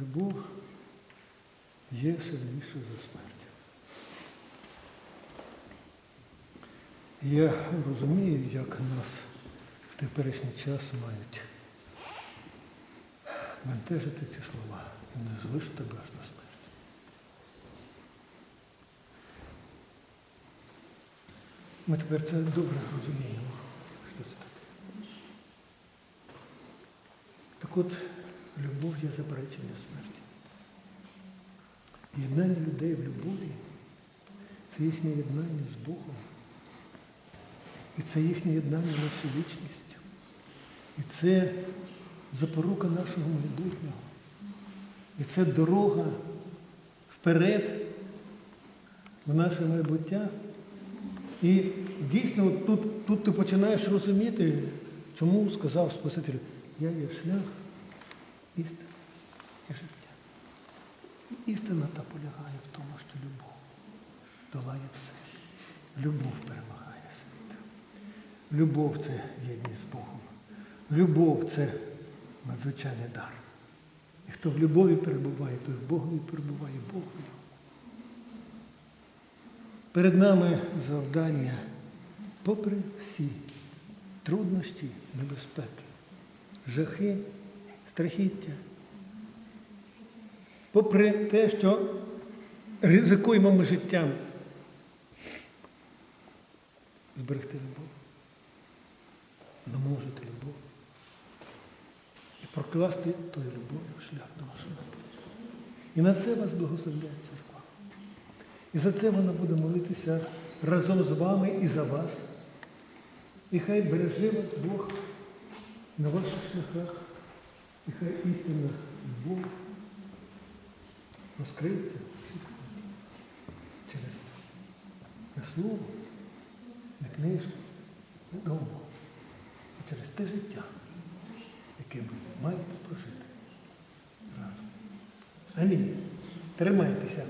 Любов є сильнішою за смерть. Я розумію, як нас в теперішній час мають бентежити ці слова. І не залишу тебе аж до смерті. Ми тепер це добре розуміємо, що це таке. Так от, любов є заперечення смерті. Єднання людей в любові це їхнє єднання з Богом. І це їхнє єднання на всю вічність. І це запорука нашого майбутнього. І це дорога вперед в наше майбуття. І дійсно тут, тут ти починаєш розуміти, чому сказав Спаситель, я є шлях, істина і життя. І істина та полягає в тому, що любов долає все. Любов перемагає світ. Любов це єдність з Богом. Любов це надзвичайний дар. І хто в любові перебуває, той в Богові перебуває Богою. Перед нами завдання, попри всі труднощі, небезпеки, жахи, страхіття, попри те, що ризикуємо ми життям, зберегти любов, намножити любов і прокласти тою любов'ю шлях до нашого майбутнього. І на це вас благословляє церква. І за це вона буде молитися разом з вами і за вас. І хай береже вас Бог на ваших шляхах, і хай істинна любов розкриється через не слово, не книжку, не думку, а через те життя, яке ви маєте прожити разом. Амінь. Тримайтеся.